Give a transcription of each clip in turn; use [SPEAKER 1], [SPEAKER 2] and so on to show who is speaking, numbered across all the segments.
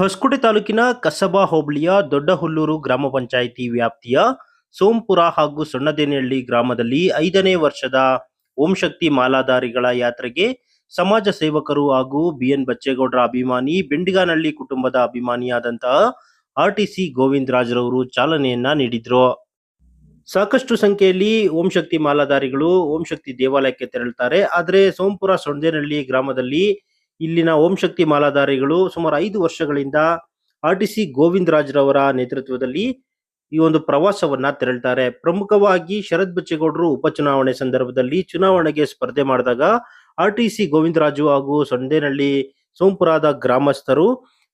[SPEAKER 1] ಹೊಸಕೋಟೆ ತಾಲೂಕಿನ ಕಸಬಾ ಹೋಬಳಿಯ ದೊಡ್ಡಹುಲ್ಲೂರು ಗ್ರಾಮ ಪಂಚಾಯಿತಿ ವ್ಯಾಪ್ತಿಯ ಸೋಂಪುರ ಹಾಗೂ ಸೊಣ್ಣದೇನಹಳ್ಳಿ ಗ್ರಾಮದಲ್ಲಿ ಐದನೇ ವರ್ಷದ ಓಂ ಶಕ್ತಿ ಮಾಲಾಧಾರಿಗಳ ಯಾತ್ರೆಗೆ ಸಮಾಜ ಸೇವಕರು ಹಾಗೂ ಬಿಎನ್ ಬಚ್ಚೇಗೌಡರ ಅಭಿಮಾನಿ, ಬೆಂಡಿಗಾನಹಳ್ಳಿ ಕುಟುಂಬದ ಅಭಿಮಾನಿಯಾದಂತಹ ಆರ್ಟಿಸಿ ಗೋವಿಂದ್ ರಾಜ್ರವರು ಚಾಲನೆಯನ್ನ ನೀಡಿದ್ರು. ಸಾಕಷ್ಟು ಸಂಖ್ಯೆಯಲ್ಲಿ ಓಂ ಶಕ್ತಿ ಮಾಲಾಧಾರಿಗಳು ಓಂ ಶಕ್ತಿ ದೇವಾಲಯಕ್ಕೆ ತೆರಳುತ್ತಾರೆ. ಆದರೆ ಸೋಂಪುರ ಸೊಂಡೇನಹಳ್ಳಿ ಗ್ರಾಮದಲ್ಲಿ ಇಲ್ಲಿನ ಓಂ ಶಕ್ತಿ ಮಾಲಾಧಾರಿಗಳು ಸುಮಾರು ಐದು ವರ್ಷಗಳಿಂದ ಆರ್ ಟಿ ಸಿ ಗೋವಿಂದ್ ರಾಜ್ರವರ ನೇತೃತ್ವದಲ್ಲಿ ಈ ಒಂದು ಪ್ರವಾಸವನ್ನ ತೆರಳ್ತಾರೆ. ಪ್ರಮುಖವಾಗಿ ಶರದ್ ಬಚ್ಚೇಗೌಡರು ಉಪಚುನಾವಣೆ ಸಂದರ್ಭದಲ್ಲಿ ಚುನಾವಣೆಗೆ ಸ್ಪರ್ಧೆ ಮಾಡಿದಾಗ ಆರ್ ಟಿ ಸಿ ಗೋವಿಂದರಾಜು ಹಾಗೂ ಸೊಂಡೇನಹಳ್ಳಿ ಸೋಂಪುರಾದ ಗ್ರಾಮಸ್ಥರು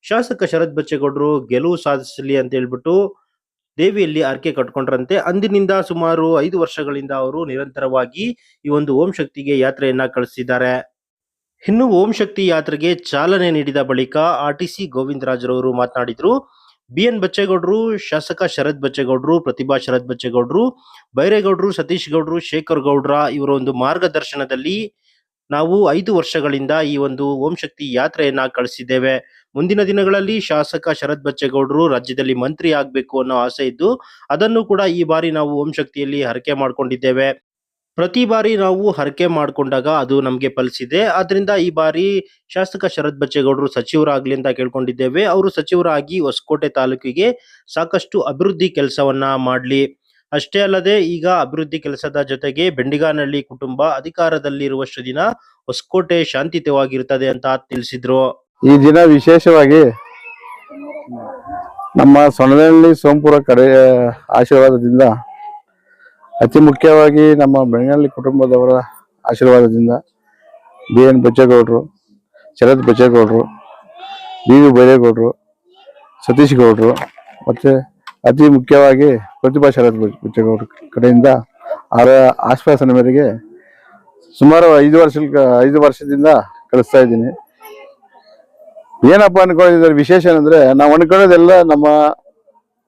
[SPEAKER 1] ಶಾಸಕ ಶರದ್ ಬಚ್ಚೇಗೌಡರು ಗೆಲುವು ಸಾಧಿಸಲಿ ಅಂತ ಹೇಳ್ಬಿಟ್ಟು ದೇವಿಯಲ್ಲಿ ಆರ್ಕೆ ಕಟ್ಕೊಂಡ್ರಂತೆ. ಅಂದಿನಿಂದ ಸುಮಾರು ಐದು ವರ್ಷಗಳಿಂದ ಅವರು ನಿರಂತರವಾಗಿ ಈ ಒಂದು ಓಂ ಶಕ್ತಿಗೆ ಯಾತ್ರೆಯನ್ನ ಕಳಿಸಿದ್ದಾರೆ. ಇನ್ನು ಓಂ ಶಕ್ತಿ ಯಾತ್ರೆಗೆ ಚಾಲನೆ ನೀಡಿದ ಬಳಿಕ ಆರ್ ಟಿ ಸಿ ಗೋವಿಂದರಾಜರವರು ಮಾತನಾಡಿದ್ರು, ಬಿ ಎನ್ ಬಚ್ಚೇಗೌಡರು, ಶಾಸಕ ಶರದ್ ಬಚ್ಚೇಗೌಡರು, ಪ್ರತಿಭಾ ಶರದ್ ಬಚ್ಚೇಗೌಡರು, ಬೈರೇಗೌಡರು, ಸತೀಶ್ ಗೌಡರು, ಶೇಖರ್ ಗೌಡ್ರ ಇವರ ಒಂದು ಮಾರ್ಗದರ್ಶನದಲ್ಲಿ ನಾವು ಐದು ವರ್ಷಗಳಿಂದ ಈ ಒಂದು ಓಂ ಶಕ್ತಿ ಯಾತ್ರೆಯನ್ನ ಕಳಿಸಿದ್ದೇವೆ. ಮುಂದಿನ ದಿನಗಳಲ್ಲಿ ಶಾಸಕ ಶರದ್ ಬಚ್ಚೇಗೌಡರು ರಾಜ್ಯದಲ್ಲಿ ಮಂತ್ರಿ ಆಗಬೇಕು ಅನ್ನೋ ಆಸೆ ಇದ್ದು, ಅದನ್ನು ಕೂಡ ಈ ಬಾರಿ ನಾವು ಓಂ ಶಕ್ತಿಯಲ್ಲಿ ಹರಕೆ ಮಾಡ್ಕೊಂಡಿದ್ದೇವೆ. ಪ್ರತಿ ಬಾರಿ ನಾವು ಹರಕೆ ಮಾಡಿಕೊಂಡಾಗ ಅದು ನಮಗೆ ಫಲಿಸಿದೆ. ಆದ್ರಿಂದ ಈ ಬಾರಿ ಶಾಸಕ ಶರತ್ ಬಚ್ಚೇಗೌಡರು ಸಚಿವರಾಗ್ಲಿ ಅಂತ ಕೇಳ್ಕೊಂಡಿದ್ದೇವೆ. ಅವರು ಸಚಿವರಾಗಿ ಹೊಸಕೋಟೆ ತಾಲೂಕಿಗೆ ಸಾಕಷ್ಟು ಅಭಿವೃದ್ಧಿ ಕೆಲಸವನ್ನ ಮಾಡ್ಲಿ. ಅಷ್ಟೇ ಅಲ್ಲದೆ ಈಗ ಅಭಿವೃದ್ಧಿ ಕೆಲಸದ ಜೊತೆಗೆ ಬೆಂಡಿಗಾನಹಳ್ಳಿ ಕುಟುಂಬ ಅಧಿಕಾರದಲ್ಲಿರುವಷ್ಟು ದಿನ ಹೊಸಕೋಟೆ ಶಾಂತಿಯುತವಾಗಿರ್ತದೆ ಅಂತ ತಿಳಿಸಿದ್ರು.
[SPEAKER 2] ಈ ದಿನ ವಿಶೇಷವಾಗಿ ನಮ್ಮ ಸೊಣದಲ್ಲಿ ಸೋಂಪುರ ಕಡೆ ಆಶೀರ್ವಾದದಿಂದ ಅತಿ ಮುಖ್ಯವಾಗಿ ನಮ್ಮ ಬೆಳಗಳ್ಳಿ ಕುಟುಂಬದವರ ಆಶೀರ್ವಾದದಿಂದ ಬಿ ಎನ್ ಬಚ್ಚೇಗೌಡರು, ಶರತ್ ಬಚ್ಚೇಗೌಡರು, ಬಿ ವಿ ಬೈರೇಗೌಡರು, ಸತೀಶ್ ಗೌಡರು ಮತ್ತು ಅತಿ ಮುಖ್ಯವಾಗಿ ಪ್ರತಿಭಾ ಶರತ್ ಬಚ್ಚೇಗೌಡ ಕಡೆಯಿಂದ ಅವರ ಆಶ್ವಾಸನೆ ಮೇರೆಗೆ ಸುಮಾರು ಐದು ವರ್ಷ ಐದು ವರ್ಷದಿಂದ ಕಳಿಸ್ತಾ ಇದ್ದೀನಿ. ಏನಪ್ಪ ಅನ್ಕೊಂಡಿದ್ದಾರೆ ವಿಶೇಷ ಏನಂದರೆ ನಾವು ಅನ್ಕೊಳ್ಳೋದೆಲ್ಲ ನಮ್ಮ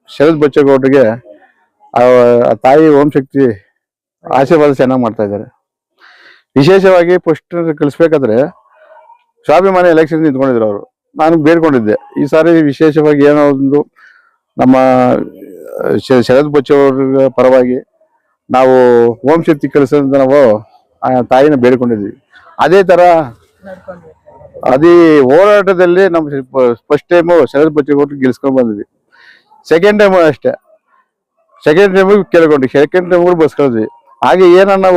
[SPEAKER 2] ಶರತ್ ಬಚ್ಚೇಗೌಡರಿಗೆ ಆ ತಾಯಿ ಓಂ ಶಕ್ತಿ ಆಶೀರ್ವಾದ ಚೆನ್ನಾಗಿ ಮಾಡ್ತಾ ಇದ್ದಾರೆ. ವಿಶೇಷವಾಗಿ ಫಸ್ಟ್ ಕಳಿಸ್ಬೇಕಾದ್ರೆ ಸ್ವಾಭಿಮಾನಿ ಎಲೆಕ್ಷನ್ ನಿಂತ್ಕೊಂಡಿದ್ರು ಅವರು. ನಾನು ಬೇಡ್ಕೊಂಡಿದ್ದೆ. ಈ ಸಾರಿ ವಿಶೇಷವಾಗಿ ಏನೋ ಒಂದು ನಮ್ಮ ಶರದ್ ಬಚ್ಚವ್ರ ಪರವಾಗಿ ನಾವು ಓಂ ಶಕ್ತಿ ಕಳಿಸೋದಂತ ನಾವು, ಆ, ತಾಯಿನ ಬೇಡ್ಕೊಂಡಿದ್ವಿ. ಅದೇ ತರ ಅದೇ ಹೋರಾಟದಲ್ಲಿ ನಮ್ಮ ಫಸ್ಟ್ ಟೈಮು ಶರದ್ ಬಚ್ಚವ್ರು ಗೆಲ್ಸ್ಕೊಂಡ್ ಬಂದ್ವಿ. ಸೆಕೆಂಡ್ ಟೈಮು ಅಷ್ಟೇ. ಸೆಕೆಂಡ್ ಟೈಮ್ ಕೇಳ್ಕೊಂಡ್ವಿ. ಸೆಕೆಂಡ್ ಟೈಮ್ ಬಸ್ಕೊಳ್ದ್ವಿ ಹಾಗೆ ಏನನ್ನ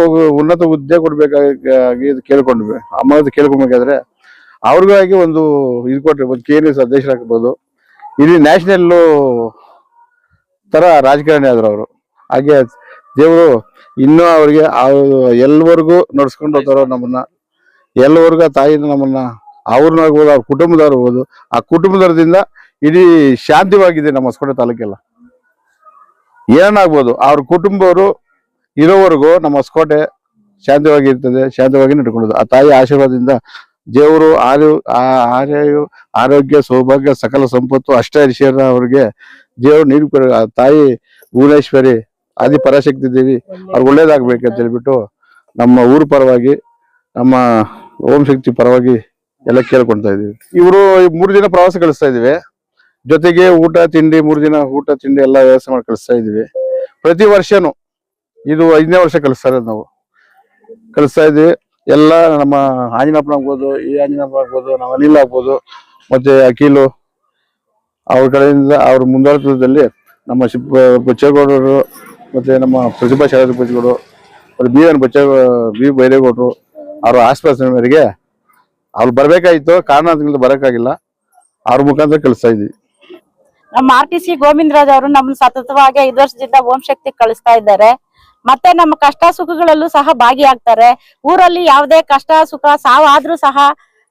[SPEAKER 2] ಉನ್ನತ ಹುದ್ದೆ ಕೊಡ್ಬೇಕಾಗಿ ಕೇಳ್ಕೊಂಡ್ವಿ. ಅಮ್ಮ ಕೇಳ್ಕೊಬೇಕಾದ್ರೆ ಅವ್ರಿಗಾಗಿ ಒಂದು ಇದು ಕೊಟ್ರಿ, ಒಂದು ಕೆ ಎನ್ ಎಸ್ ಅಧ್ಯಕ್ಷರಾಗ್ಬೋದು ಇಲ್ಲಿ ನ್ಯಾಷನಲ್ ತರ ರಾಜಕಾರಣಿ ಆದ್ರು ಅವರು. ಹಾಗೆ ದೇವರು ಇನ್ನೂ ಅವ್ರಿಗೆ ಎಲ್ವರೆಗೂ ನಡ್ಸ್ಕೊಂಡು ಹೋಗ್ತಾರೋ ನಮ್ಮನ್ನ. ಎಲ್ಲವರೆಗೂ ತಾಯಿನ ನಮ್ಮನ್ನ ಅವ್ರನ್ನಾಗ್ಬೋದು ಅವ್ರ ಕುಟುಂಬದವ್ರು ಆ ಕುಟುಂಬದವ್ರದಿಂದ ಇಡೀ ಶಾಂತಿವಾಗಿದೆ ನಮ್ಮ ಹೊಸಕೋಟೆ ತಾಲೂಕೆಲ್ಲ. ಏನಾಗ್ಬೋದು, ಅವ್ರ ಕುಟುಂಬವರು ಇರೋವರೆಗೂ ನಮ್ಮ ಹೊಸಕೋಟೆ ಶಾಂತವಾಗಿ ಇರ್ತದೆ, ಶಾಂತವಾಗಿ ನಡ್ಕೊಳ್ಳೋದು. ಆ ತಾಯಿ ಆಶೀರ್ವಾದದಿಂದ ದೇವರು, ಆರು ಆರ್ಯು ಆರೋಗ್ಯ, ಸೌಭಾಗ್ಯ, ಸಕಲ ಸಂಪತ್ತು ಅಷ್ಟೈಶ್ವರ್ಯ ಅವ್ರಿಗೆ. ದೇವರು ನೀರು ಆ ತಾಯಿ ಭುವನೇಶ್ವರಿ, ಆದಿ ಪರಾಶಕ್ತಿ ದೇವಿ, ಅವ್ರಿಗೆ ಅಂತ ಹೇಳ್ಬಿಟ್ಟು ನಮ್ಮ ಊರು ಪರವಾಗಿ, ನಮ್ಮ ಓಂ ಶಕ್ತಿ ಪರವಾಗಿ ಎಲ್ಲ ಕೇಳ್ಕೊಳ್ತಾ ಇದೀವಿ ಇವರು ಮೂರು ದಿನ ಪ್ರವಾಸ ಕಳಿಸ್ತಾ ಇದೀವಿ ಜೊತೆಗೆ ಊಟ, ತಿಂಡಿ, ಮೂರು ದಿನ ಊಟ, ತಿಂಡಿ ಎಲ್ಲ ವ್ಯವಸ್ಥೆ ಮಾಡಿ ಕಳಿಸ್ತಾ ಇದೀವಿ ಪ್ರತಿ ವರ್ಷನೂ ಇದು ಐದನೇ ವರ್ಷ ಕಲಿಸ್ತಾ ಇರೋದು ನಾವು. ಕಳಿಸ್ತಾ ಇದೀವಿ ಎಲ್ಲ ನಮ್ಮ ಆಂಜನಪ್ಪನ ಆಗ್ಬೋದು, ಈ ಆಂಜನಪ್ಪ ಆಗ್ಬೋದು, ನಮ್ಮ ಅನಿಲ್ ಆಗ್ಬೋದು, ಮತ್ತೆ ಅಖಿಲು ಅವ್ರ ಕಡೆಯಿಂದ ಅವ್ರ ಮುಂದಾಳತ್ವದಲ್ಲಿ ನಮ್ಮ ಶಿಪ್, ಬಚ್ಚೇಗೌಡರು ಮತ್ತೆ ನಮ್ಮ ಪ್ರತಿಭಾ ಬಚ್ಚೇಗೌಡರು ಮತ್ತೆ ಬಿ ಎನ್ ಬಚ್ಚೇ ಬಿ ಬೈರೇಗೌಡರು ಅವ್ರ ಆಶ್ವಾಸನೆ ಮೇರೆಗೆ ಅವ್ರು ಬರ್ಬೇಕಾಗಿತ್ತು ಕಾರಣ ಬರೋಕ್ಕಾಗಿಲ್ಲ. ಅವ್ರ ಮುಖಾಂತರ ಕಳಿಸ್ತಾ ಇದ್ವಿ
[SPEAKER 3] ನಮ್ಮ ಆರ್ ಟಿ ಸಿ ಗೋವಿಂದರಾಜ್ ಅವರು ನಮ್ಮನ್ನು ಸತತವಾಗಿ ಐದು ವರ್ಷದಿಂದ ಓಂ ಶಕ್ತಿ ಕಳಿಸ್ತಾ ಇದ್ದಾರೆ. ಮತ್ತೆ ನಮ್ಮ ಕಷ್ಟ ಸುಖಗಳಲ್ಲೂ ಸಹ ಭಾಗಿಯಾಗ್ತಾರೆ. ಊರಲ್ಲಿ ಯಾವುದೇ ಕಷ್ಟ ಸುಖ ಸಾವು ಆದ್ರೂ ಸಹ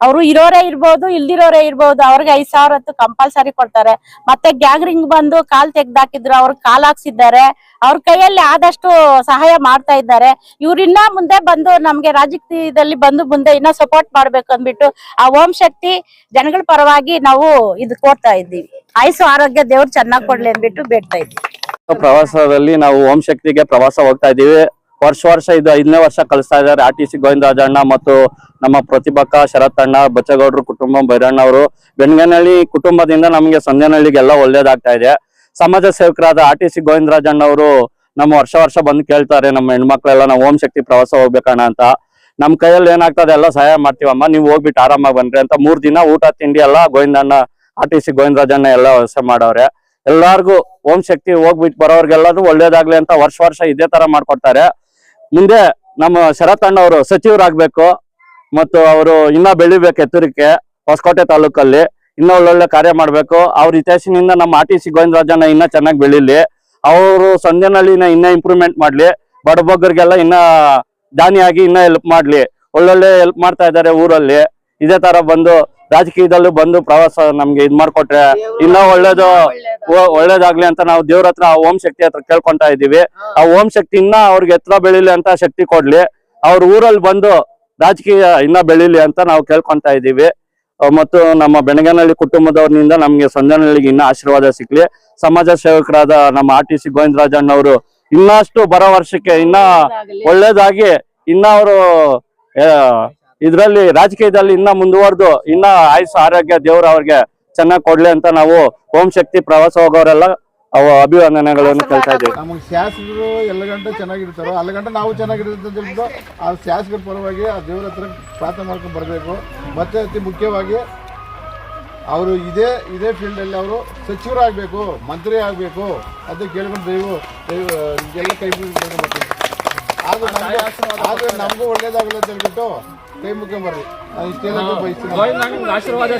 [SPEAKER 3] ಅವರು ಇರೋರೇ ಇರ್ಬೋದು, ಇಲ್ದಿರೋರೇ ಇರ್ಬೋದು, ಅವ್ರಿಗೆ ಐದ್ ಸಾವಿರ ಹತ್ತು ಕಂಪಲ್ಸರಿ ಕೊಡ್ತಾರೆ. ಮತ್ತೆ ಗ್ಯಾಂಗ್ರಿಂಗ್ ಬಂದು ಕಾಲ್ ತೆಗ್ದಾಕಿದ್ರು, ಅವ್ರ ಕಾಲ್ ಹಾಕ್ಸಿದ್ದಾರೆ. ಅವ್ರ ಕೈಯಲ್ಲಿ ಆದಷ್ಟು ಸಹಾಯ ಮಾಡ್ತಾ ಇದ್ದಾರೆ. ಇವ್ರಿನ್ನ ಮುಂದೆ ಬಂದು ನಮ್ಗೆ ರಾಜಕೀಯದಲ್ಲಿ ಬಂದು ಮುಂದೆ ಇನ್ನ ಸಪೋರ್ಟ್ ಮಾಡ್ಬೇಕು ಅಂದ್ಬಿಟ್ಟು ಆ ಓಂ ಶಕ್ತಿ ಜನಗಳ ಪರವಾಗಿ ನಾವು ಇದು ಕೊಡ್ತಾ ಇದ್ದೀವಿ. ಆಯುಸು ಆರೋಗ್ಯ ದೇವ್ರು ಚೆನ್ನಾಗ್ ಕೊಡ್ಲಿ ಅಂದ್ಬಿಟ್ಟು ಬೇಡ್ತಾ ಇದ್ದೀವಿ.
[SPEAKER 4] ಪ್ರವಾಸದಲ್ಲಿ ನಾವು ಓಂ ಶಕ್ತಿಗೆ ಪ್ರವಾಸ ಹೋಗ್ತಾ ಇದೀವಿ ವರ್ಷ ವರ್ಷ ಇದು ಐದನೇ ವರ್ಷ ಕಲಿಸ್ತಾ ಇದ್ದಾರೆ. ಆರ್ ಟಿ ಸಿ ಗೋವಿಂದರಾಜಣ್ಣ ಮತ್ತು ನಮ್ಮ ಪ್ರತಿಭಕ್ಕ ಶರತ್ತಣ್ಣ ಬಚ್ಚಗೌಡ್ರು, ಕುಟುಂಬ ಭೈರಣ್ಣ ಅವರು ಬೆನ್ಗನಹಳ್ಳಿ ಕುಟುಂಬದಿಂದ ನಮಗೆ ಸಂಜೆನಹಳ್ಳಿಗೆಲ್ಲ ಒಳ್ಳೇದಾಗ್ತಾ ಇದೆ. ಸಮಾಜ ಸೇವಕರಾದ ಆರ್ ಟಿ ಸಿ ಗೋವಿಂದರಾಜಣ್ಣ ಅವರು ನಮ್ಮ ವರ್ಷ ವರ್ಷ ಬಂದು ಕೇಳ್ತಾರೆ, ನಮ್ಮ ಹೆಣ್ಮಕ್ಳೆಲ್ಲ ನಾವು ಓಂ ಶಕ್ತಿ ಪ್ರವಾಸ ಹೋಗ್ಬೇಕಣ್ಣ ಅಂತ. ನಮ್ ಕೈಯಲ್ಲಿ ಏನಾಗ್ತದೆ, ಎಲ್ಲ ಸಹಾಯ ಮಾಡ್ತೀವಮ್ಮ, ನೀವು ಹೋಗ್ಬಿಟ್ಟು ಆರಾಮಾಗಿ ಬನ್ರಿ ಅಂತ ಮೂರ್ ದಿನ ಊಟ, ತಿಂಡಿ ಎಲ್ಲ ಗೋವಿಂದಣ್ಣ, ಆರ್ ಟಿ ಸಿ ಗೋವಿಂದರಾಜಣ್ಣ ಎಲ್ಲ ವ್ಯವಸ್ಥೆ ಮಾಡವ್ರೆ ಎಲ್ಲಾರ್ಗು ಓಂ ಶಕ್ತಿ ಹೋಗ್ಬಿಟ್ಟು ಬರೋರ್ಗೆಲ್ಲರೂ ಒಳ್ಳೇದಾಗ್ಲಿ ಅಂತ ವರ್ಷ ವರ್ಷ ಇದೇ ತರ ಮಾಡ್ಕೊಡ್ತಾರೆ. ಮುಂದೆ ನಮ್ಮ ಶರತಣ್ಣ ಅವರು ಸಚಿವರಾಗ್ಬೇಕು. ಮತ್ತು ಅವರು ಇನ್ನ ಬೆಳಿಬೇಕು ಎತ್ತರಕ್ಕೆ ಹೊಸಕೋಟೆ ತಾಲೂಕಲ್ಲಿ. ಇನ್ನ ಒಳ್ಳೊಳ್ಳೆ ಕಾರ್ಯ ಮಾಡ್ಬೇಕು. ಅವ್ರ ಇತಿಹಾಸಿನಿಂದ ನಮ್ಮ ಆರ್ ಟಿ ಸಿ ಗೋವಿಂದರಾಜನ ಇನ್ನ ಚೆನ್ನಾಗಿ ಬೆಳಿಲಿ. ಅವರು ಸಂಜೆನಳ್ಳಿನ ಇನ್ನ ಇಂಪ್ರೂವ್ಮೆಂಟ್ ಮಾಡ್ಲಿ. ಬಡಬಗ್ಗರಿಗೆಲ್ಲ ಇನ್ನ ದಾನಿಯಾಗಿ ಇನ್ನ ಹೆಲ್ಪ್ ಮಾಡ್ಲಿ. ಒಳ್ಳೊಳ್ಳೆ ಹೆಲ್ಪ್ ಮಾಡ್ತಾ ಇದ್ದಾರೆ ಊರಲ್ಲಿ. ಇದೇ ತರ ಬಂದು ರಾಜಕೀಯದಲ್ಲೂ ಬಂದು ಪ್ರವಾಸ ನಮ್ಗೆ ಇದ್ ಮಾಡ್ಕೊಟ್ರೆ ಇನ್ನ ಒಳ್ಳೇದು ಒಳ್ಳೇದಾಗ್ಲಿ ಅಂತ ನಾವು ದೇವ್ರ ಹತ್ರ ಓಂ ಶಕ್ತಿ ಹತ್ರ ಕೇಳ್ಕೊಂತಾ ಇದೀವಿ. ಆ ಓಂ ಶಕ್ತಿ ಇನ್ನ ಅವ್ರಿಗೆ ಎತ್ತರ ಬೆಳಿಲಿ ಅಂತ ಶಕ್ತಿ ಕೊಡ್ಲಿ. ಅವ್ರ ಊರಲ್ಲಿ ಬಂದು ರಾಜಕೀಯ ಇನ್ನ ಬೆಳಿಲಿ ಅಂತ ನಾವು ಕೇಳ್ಕೊಂತಾ ಇದ್ದೀವಿ. ಮತ್ತು ನಮ್ಮ ಬೆಣಗನಹಳ್ಳಿ ಕುಟುಂಬದವ್ರನಿಂದ ನಮ್ಗೆ ಸಂಜನಹಳ್ಳಿಗೆ ಇನ್ನ ಆಶೀರ್ವಾದ ಸಿಕ್ಲಿ. ಸಮಾಜ ಸೇವಕರಾದ ನಮ್ಮ ಆರ್ ಟಿ ಸಿ ಗೋವಿಂದರಾಜಣ್ಣ ಅವರು ಇನ್ನಷ್ಟು ಬರೋ ವರ್ಷಕ್ಕೆ ಇನ್ನ ಒಳ್ಳೇದಾಗಿ ಇನ್ನ ಅವರು ಇದ್ರಲ್ಲಿ ರಾಜಕೀಯದಲ್ಲಿ ಇನ್ನ ಮುಂದುವರೆದು ಇನ್ನ ಆಯುಸ್ ಆರೋಗ್ಯ ದೇವ್ರ ಅವ್ರಿಗೆ ಚೆನ್ನಾಗಿ ಕೊಡ್ಲಿ ಅಂತ ನಾವು ಓಂ ಶಕ್ತಿ ಪ್ರವಾಸ ಹೋಗೋರೆಲ್ಲ ಅವ ಅಭಿವಂದನೆಗಳನ್ನು ಕೇಳ್ತಾ ಇದ್ದೀವಿ.
[SPEAKER 5] ನಮಗೆ ಶಾಸಕರು ಎಲ್ಲ ಗಂಟೆ ಚೆನ್ನಾಗಿರ್ತಾರೋ ಅಲ್ಲಿ ಗಂಟೆ ನಾವು ಚೆನ್ನಾಗಿರುತ್ತೆ ಅಂತ ಹೇಳ್ಬಿಟ್ಟು ಆ ಶಾಸಕರ ಪರವಾಗಿ ಆ ದೇವರ ಹತ್ರ ಪ್ರಾರ್ಥನೆ ಮಾಡ್ಕೊಂಡು ಬರಬೇಕು. ಮತ್ತೆ ಅತಿ ಮುಖ್ಯವಾಗಿ ಅವರು ಇದೇ ಇದೇ ಫೀಲ್ಡಲ್ಲಿ ಅವರು ಸಚಿವರಾಗಬೇಕು ಮಂತ್ರಿ ಆಗಬೇಕು ಅದು ಕೇಳ್ಕೊಂಡು ದೈವ ದೈವ ಎಲ್ಲ ಕೈ ಮುಗಿದು ಬರ್ತೀನಿ. ನಮಗೆ ನಮ್ಗೆ ಆಗ ನಮಗೂ ಒಳ್ಳೇದಾಗಲ್ಲ ಅಂತ ಹೇಳ್ಬಿಟ್ಟು ಕೈ ಮುಗ್ಕೊಂಬರ್ರಿ ನಾನು ಇಷ್ಟೆಲ್ಲ ಬಯಸ್ತೀನಿ.
[SPEAKER 6] ಆಶೀರ್ವಾದ